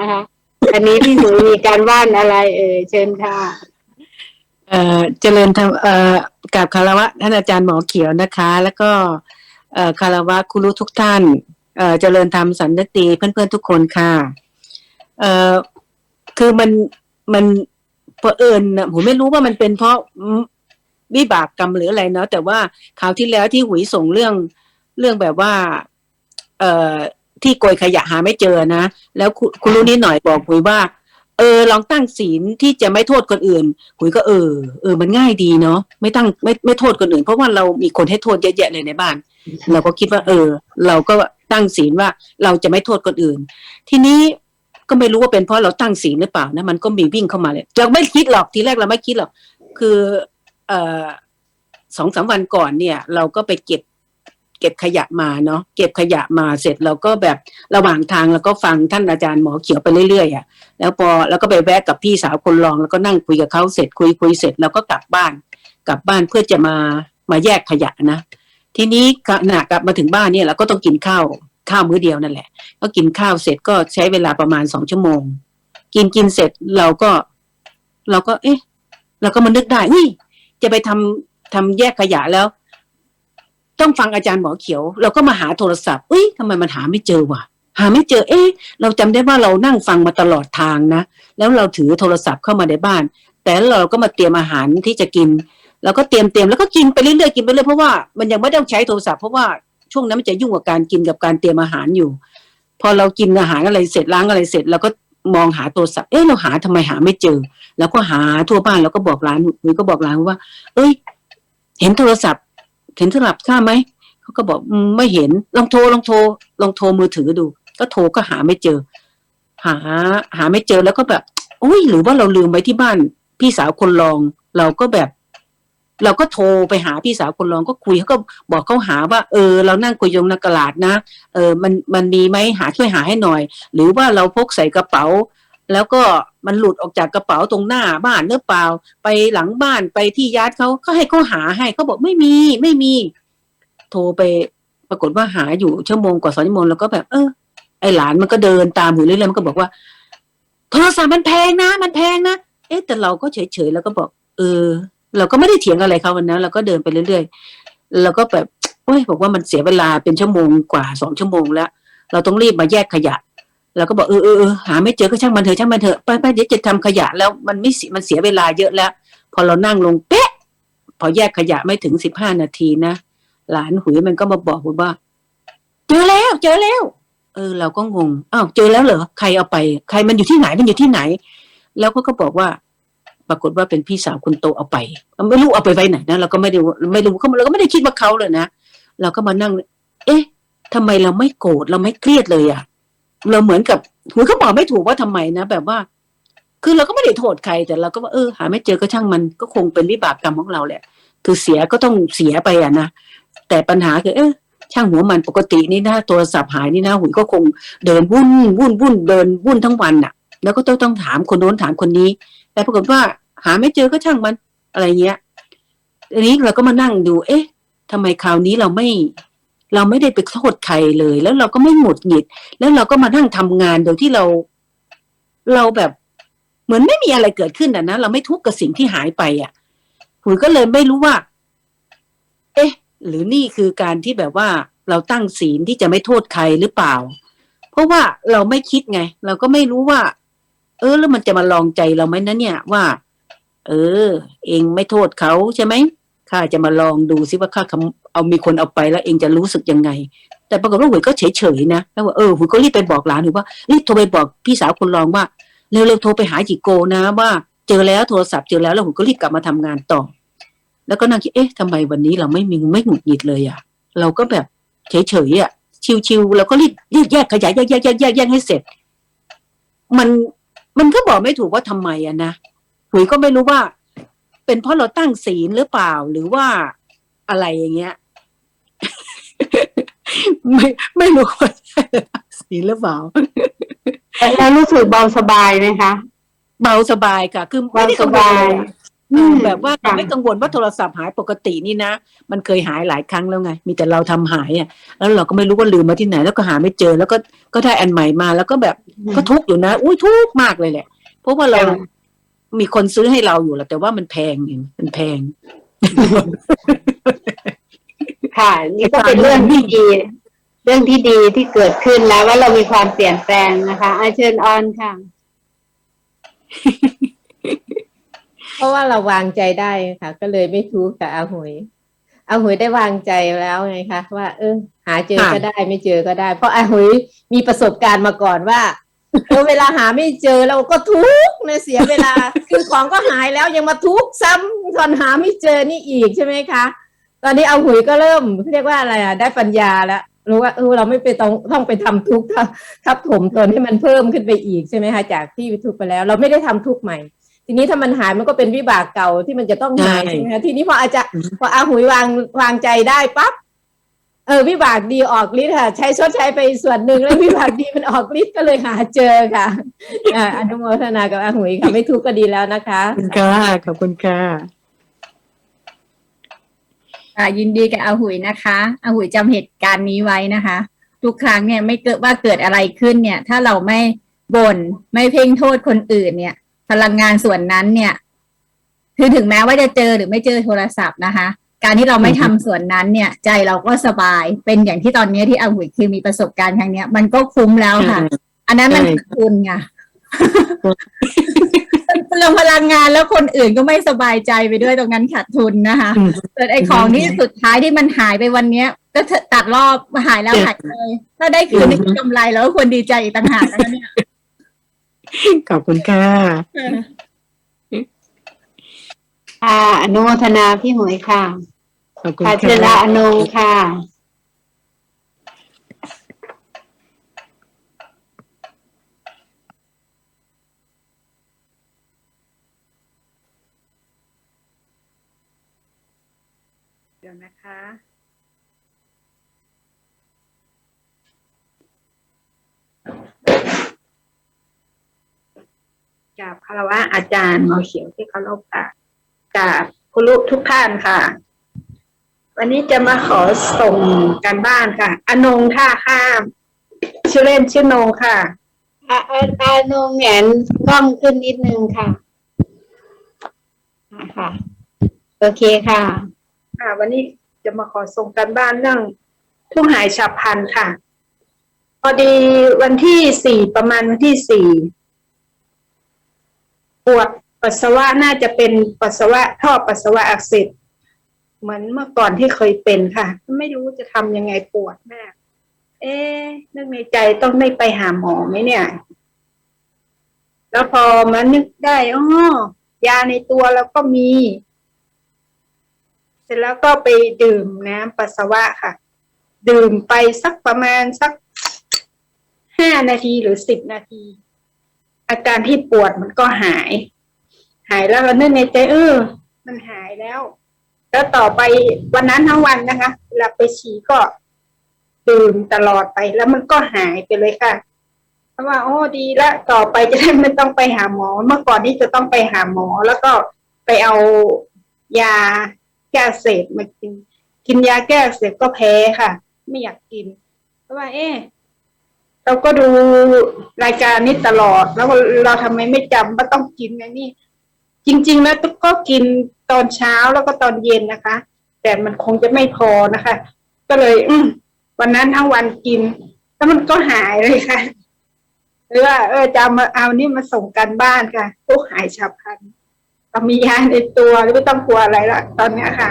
นะคะ อันนี้พี่หุยมีการว่านอะไร เอ่ยเชิญค่ะเอ่อเจริญธรรมเอ่อกับคารวะท่านอาจารย์หมอเขียวนะคะ แล้วก็เอ่อคารวะครูรู้ทุกท่านเอ่อเจริญธรรมสันติเพื่อนๆทุกคนค่ะเอ่อคือมันมันเผอิญนะผมไม่รู้ว่ามันเป็นเพราะวิบากกรรมหรืออะไรเนาะแต่ว่าคราวที่แล้วที่หุยส่งเรื่องเรื่องแบบว่า เอ่อ ที่โกยขยะหาไม่เจอนะ แล้วคุณรู้นิดหน่อยบอกหุยว่า เออ ลองตั้งศีลที่จะไม่โทษคนอื่นหุยก็เออ เออ มันง่ายดีเนาะไม่ตั้งไม่ไม่โทษคนอื่น เพราะว่าเรามีคนให้โทษเยอะแยะเลยในบ้าน เราก็คิดว่า เออ เราก็ตั้งศีลว่าเราจะไม่โทษคนอื่น ทีนี้ก็ไม่รู้ว่าเป็นเพราะเราตั้งศีลหรือเปล่านะมันก็มีวิ่งเข้ามาเลยเราไม่คิดหรอกทีแรกเราไม่คิดหรอก คือ เอ่อสองสามวันก่อนเนี่ย เราก็ไปเก็บ เก็บขยะมาเนาะเก็บขยะมาเสร็จเราก็แบบระหว่างทางเราก็ฟังท่านอาจารย์หมอเขียวไปเรื่อยๆอะแล้วพอแล้วก็ไปแวะกับพี่สาวคนรอง แล้วก็นั่งคุยกับเขาเสร็จคุยคุยเสร็จแล้วก็กลับบ้าน กลับบ้านเพื่อจะมามาแยกขยะนะ ทีนี้ขณะกลับมาถึงบ้านเนี่ยเราก็ต้องกินข้าวข้าวมื้อเดียวนั่นแหละ ก็กินข้าวเสร็จก็ใช้เวลาประมาณสองชั่วโมง กินกินเสร็จเราก็ เราก็ เอ๊ะ เราก็มานึกได้นี่จะไปทำทำแยกขยะแล้ว ต้องฟังอาจารย์หมอเขียว เราก็มาหาโทรศัพท์เอ้ยทำไมมันหาไม่เจอวะหาไม่เจอ เอ๊ะ เราจำได้ว่าเรานั่งฟังมาตลอดทางนะ แล้วเราถือโทรศัพท์เข้ามาในบ้าน แต่เราก็มาเตรียมอาหารที่จะกินเราก็เตรียมเตรียมแล้วก็กินไปเรื่อยๆกินไปเรื่อยเพราะว่ามันยังไม่ต้องใช้โทรศัพท์เพราะว่าช่วงนั้นมันจะยุ่งกับการกินกับการเตรียมอาหารอยู่ พอเรากินอาหารอะไรเสร็จล้างอะไรเสร็จเราก็มองหาโทรศัพท์ เอ๊ะเราหาทำไมหาไม่เจอ แล้วก็หาทั่วบ้านแล้วก็บอกร้านหรือก็บอกร้านว่า เอ้ย เห็นโทรศัพท์ เห็นโทรศัพท์ข้าไหมเขาก็บอกไม่เห็นลองโทรลองโทรลองโทรมือถือดู ก็โทรก็หาไม่เจอ หา หาไม่เจอแล้วก็แบบโอ้ยหรือว่าเราลืมไว้ที่บ้าน พี่สาวคนรอง เราก็แบบ เราก็โทรไปหาพี่สาวคนรองก็คุยเขาก็บอกเขาหาว่า เออ เรานั่งคุยยงนักกลาดนะเออ มันมันมีไหมหาช่วยหาให้หน่อย หรือว่าเราพกใส่กระเป๋า แล้วก็ มันหลุดออกจากกระเป๋าตรงหน้าบ้านหรือเปล่า ไปหลังบ้านไปที่ญาติเขาก็ให้เขาหาให้เขาบอกไม่มีไม่มี โทรไปปรากฏว่าหาอยู่ชั่วโมงกว่าสองชั่วโมงแล้วก็แบบ เออไอหลานมันก็เดินตามอยู่เรื่อยๆมันก็บอกว่าโทรศัพท์มันแพงนะ มันแพงนะเอ๊ะแต่เราก็เฉยๆแล้วก็บอก เออ เราก็ไม่ได้เถียงอะไรเขาวันนั้นเราก็เดินไปเรื่อยๆแล้วก็แบบโอ้ยบอกว่ามันเสียเวลาเป็นชั่วโมงกว่าสองชั่วโมงแล้ว เราต้องรีบมาแยกขยะ เราก็บอกเออเออหาไม่เจอก็ช่างมันเถอะช่างมันเถอะไปไปเดี๋ยวจะทำขยะแล้วมันไม่สียมันเสียเวลาเยอะแล้ว พอเรานั่งลงเป๊ะ พอแยกขยะไม่ถึงสิบห้านาทีนะหลานหุยมันก็มาบอกผมว่า เจอแล้ว เจอแล้ว เออ เราก็งงอ้าวเจอแล้วเหรอใครเอาไป ใครมันอยู่ที่ไหนมันอยู่ที่ไหน แล้วก็ก็บอกว่า ปรากฏว่าเป็นพี่สาวคนโตเอาไปไม่รู้เอาไปไว้ไหนนะเราก็ไม่ได้ไม่รู้เขาเราก็ไม่ได้คิดว่าเขาเลยนะเราก็มานั่ง เอ๊ะทำไมเราไม่โกรธเราไม่เครียดเลยอะ เราเหมือนกับหุยเขาบอกไม่ถูกว่าทำไมนะแบบว่า คือเราก็ไม่ได้โทษใคร แต่เราก็ว่าเออหาไม่เจอก็ช่างมันก็คงเป็นวิบากกรรมของเราแหละ คือเสียก็ต้องเสียไปอะนะแต่ปัญหาคือ เออช่างหัวมันปกตินี่นะโทรศัพท์หายนี่นะหุยก็คงเดินวุ่นวุ่นวุ่นเดินวุ่นทั้งวันน่ะ แล้วก็ต้องต้องถามคนโน้นถามคนนี้ แต่ปรากฏว่าหาไม่เจอก็ช่างมันอะไรเงี้ยอันนี้เราก็มานั่งดู เอ๊ะทำไมคราวนี้เราไม่ เราไม่ได้ไปโทษใครเลย แล้วเราก็ไม่หงุดหงิด แล้วเราก็มานั่งทำงานโดยที่เรา เราแบบ เหมือนไม่มีอะไรเกิดขึ้นอะนะเราไม่ทุกข์กับสิ่งที่หายไปอะหุยก็เลยไม่รู้ว่า เอ๊ะ หรือนี่คือการที่แบบว่าเราตั้งศีลที่จะไม่โทษใครหรือเปล่า เพราะว่าเราไม่คิดไง เราก็ไม่รู้ว่า เออ แล้วมันจะมาลองใจเราไหมนะเนี่ยว่า เออ เองไม่โทษเขาใช่ไหมข้าจะมาลองดูซิว่าข้า เอามีคนเอาไปแล้วเองจะรู้สึกยังไง แต่ปรากฏว่าหุยก็เฉยๆนะแล้วว่าเออหุยก็รีบไปบอกหลานหุยว่ารีบโทรไปบอกพี่สาวคนรองว่าเร็วๆโทรไปหาจิโกนะ ว่าเจอแล้วโทรศัพท์เจอแล้วแล้วหุยก็รีบกลับมาทำงานต่อ แล้วก็นั่งคิดเอ๊ะทำไมวันนี้เราไม่มีไม่หงุดหงิดเลยอะ เราก็แบบเฉยๆอะชิวๆเราก็รีบรีบแยกขยะแยกแยกแยกแยกแยกให้เสร็จ มันมันก็บอกไม่ถูกว่าทำไมอะนะหุยก็ไม่รู้ว่า เป็นเพราะเราตั้งศีลหรือเปล่าหรือว่าอะไรอย่างเงี้ย ไม่ไม่รู้ว่าศีลหรือเปล่าแล้วรู้สึกเบาสบายไหมคะเบาสบายค่ะ คือเบาไม่ได้กังวสลบายเลยอะเออแบบว่าค่ะไม่กังวลว่าโทรศัพท์หายปกตินี่นะ มันเคยหายหลายครั้งแล้วไง มีแต่เราทำหายอะ แล้วเราก็ไม่รู้ว่าลืมมาที่ไหน แล้วก็หาไม่เจอ แล้วก็ก็ได้อันใหม่มา แล้วก็แบบก็ทุกข์อยู่นะ อุ้ยทุกข์มากเลยแหละ เพราะว่าเราค่ะมีคนซื้อให้เราอยู่แหละแต่ว่ามันแพงเองมันแพง ค่ะ นี่ก็เป็นเรื่องที่ดี เรื่องที่ดีที่เกิดขึ้นแล้วว่าเรามีความเปลี่ยนแปลงนะคะอาเชิญออนค่ะ เพราะว่าเราวางใจได้ค่ะ ก็เลยไม่ทุกข์กับอาหุยอาหุยได้วางใจแล้วไงคะว่า เออ หาเจอก็ได้ไม่เจอก็ได้ เพราะอาหุยมีประสบการณ์มาก่อนว่าเออเวลาหาไม่เจอเราก็ทุกข์นะเสียเวลา คือของก็หายแล้วยังมาทุกข์ซ้ำตอนหาไม่เจอนี่อีกใช่ไหมคะ ตอนนี้อาหุยก็เริ่มเรียกว่าอะไรอะได้ปัญญาแล้วรู้ว่าเออเราไม่ไปต้องต้องไปทำทุกข์ทับทับถมตนให้มันเพิ่มขึ้นไปอีกใช่ไหมคะจากที่ทุกข์ไปแล้ว เราไม่ได้ทำทุกข์ใหม่ ทีนี้ถ้ามันหายมันก็เป็นวิบากเก่าที่มันจะต้องหายใช่ใช่ไหมคะทีนี้พออาจจะอืมพออาหุยวางวางใจได้ปั๊บเออวิบากดีออกฤทธิ์ค่ะ ใช้ชดใช้ไปส่วนหนึ่งแล้ววิบากดีมันออกฤทธิ์ก็เลยหาเจอค่ะอ่าอนุโมทนากับอาหุยค่ะไม่ทุกข์ก็ดีแล้วนะคะขอบคุณค่ะขอบคุณค่ะ ค่ะยินดีกับอาหุยนะคะอาหุยจำเหตุการณ์นี้ไว้นะคะ ทุกครั้งเนี่ยไม่เกิดว่าเกิดอะไรขึ้นเนี่ย ถ้าเราไม่บ่นไม่เพ่งโทษคนอื่นเนี่ย พลังงานส่วนนั้นเนี่ยคือถึงแม้ว่าจะเจอหรือไม่เจอโทรศัพท์นะคะ การที่เราไม่ทำส่วนนั้นเนี่ย ใจเราก็สบายเป็นอย่างที่ตอนนี้ที่อาหุยคือมีประสบการณ์ครั้งเนี้ย มันก็คุ้มแล้วค่ะ อันนั้นมันใช่ขาดทุนไง เปลืองพลังงานแล้วคนอื่นก็ไม่สบายใจไปด้วยตรงนั้นขาดทุนนะคะอืมส่วนไอ้ของที่สุดท้ายที่มันหายไปวันเนี้ย ก็ตัดรอบหายแล้วหายเลย ถ้าได้คืนนี่คือกำไรแล้วก็ควรดีใจอีกต่างหากนะคะเนี่ยขอบคุณค่ะค่ะอนุโมทนาพี่หมวยค่ะขอบคุณค่ะเชิญค่ะละอนงค่ะ เดี๋ยวนะ คะกราบคารวะอาจารย์หมอเขียวที่เคารพค่ะกราบคุณลูกทุกท่านค่ะ วันนี้จะมาขอส่งการบ้านค่ะ อนงท่าข้าม ชื่อเล่นชื่อนงค่ะอาอาอานงแหงนกล้องขึ้นนิดนึงค่ะอ่าค่ะ โอเคค่ะค่ะวันนี้ จะมาขอส่งการบ้านเรื่องผู้หายฉับพลันค่ะ พอดีวันที่สี่ประมาณวันที่สี่ปวดปัสสาวะน่าจะเป็นปัสสาวะท่อปัสสาวะอักเสบเหมือนเมื่อก่อนที่เคยเป็นค่ะ ไม่รู้จะทำยังไงปวดมาก เอ๊ะนึกในใจต้องไม่ไปหาหมอไหมเนี่ย แล้วพอมานึกได้อ๋อยาในตัวเราก็มี ร็จแล้วก็ไปดื่มน้ำปัสสาวะค่ะ ดื่มไปสักประมาณสักห้านาทีหรือสิบนาที อาการที่ปวดมันก็หาย หายแล้วเรานึกในใจเออมันหายแล้ว แล้วต่อไปวันนั้นทั้งวันนะคะเวลาไปฉี่ก็ดื่มตลอดไปแล้วมันก็หายไปเลยค่ะเพราะว่าโอ้ดีละต่อไปจะได้ไม่ต้องไปหาหมอ เมื่อก่อนที่จะต้องไปหาหมอ แล้วก็ไปเอายา แก้เสพมากิน กินยาแก้เสพก็แพ้ค่ะ ไม่อยากกิน เพราะว่า เอ๊ะเราก็ดูรายการนี้ตลอด แล้วเราทำไมไม่จำว่าต้องกินนะนี่ จริง ๆ แล้วก็กินตอนเช้าแล้วก็ตอนเย็นนะคะ แต่มันคงจะไม่พอนะคะ ก็เลย อืวันนั้นทั้งวันกิน แล้วมันก็หายเลยค่ะ หรือว่าเออจะมาเอานี่มาส่งกันบ้านค่ะทุกหายฉับพลัน เรามียาในตัวไม่ต้องกลัวอะไรละตอนเนี้ยค่ะ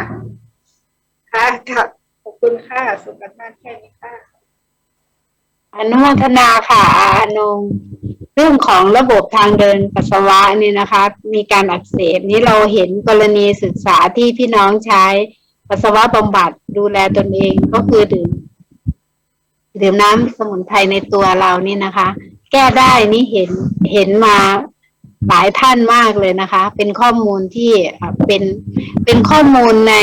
ค่ะค่ะขอบคุณค่ะส่งกันบ้าแค่นี้ค่ะอนุโมทนาค่ะอาอานงเรื่องของระบบทางเดินปัสสาวะนี่นะคะ มีการอักเสบนี้เราเห็นกรณีศึกษาที่พี่น้องใช้ปัสสาวะบำบัดดูแลตนเองก็คือดื่มดื่มน้ำสมุนไพรในตัวเรานี่นะคะ แก้ได้นี่เห็นเห็นมา หลายท่านมากเลยนะคะ เป็นข้อมูลที่เป็นเป็นข้อมูลใน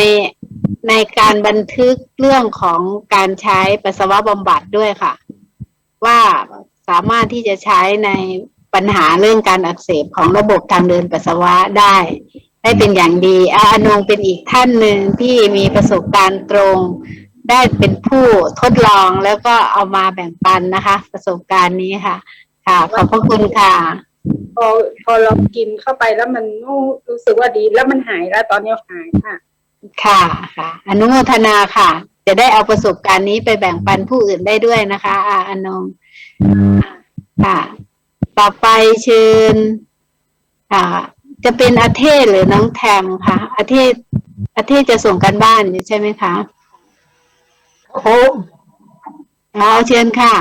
ในการบันทึกเรื่องของการใช้ปัสสาวะบำบัดด้วยค่ะ ว่าสามารถที่จะใช้ในปัญหาเรื่องการอักเสบของระบบทางเดินปัสสาวะได้ ได้เป็นอย่างดีอาอานงเป็นอีกท่านหนึ่งที่มีประสบการณ์ตรง ได้เป็นผู้ทดลองแล้วก็เอามาแบ่งปันนะคะ ประสบการณ์นี้ค่ะ ค่ะขอบพระคุณค่ะ พอพอเรากินเข้าไปแล้วมันรู้สึกว่าดีแล้วมันหายแล้วตอนนี้หายค่ะ ค่ะค่ะ อนุโมทนาค่ะ จะได้เอาประสบการณ์นี้ไปแบ่งปันผู้อื่นได้ด้วยนะคะ อาอานงค่ะ ต่อไปเชิญค่ะ จะเป็นอาเทศหรือน้องแทมคะอาเทศอาเทศจะส่งกันบ้านอยู่ใช่ไหมคะโอ้โหเอาเชิญค่ะ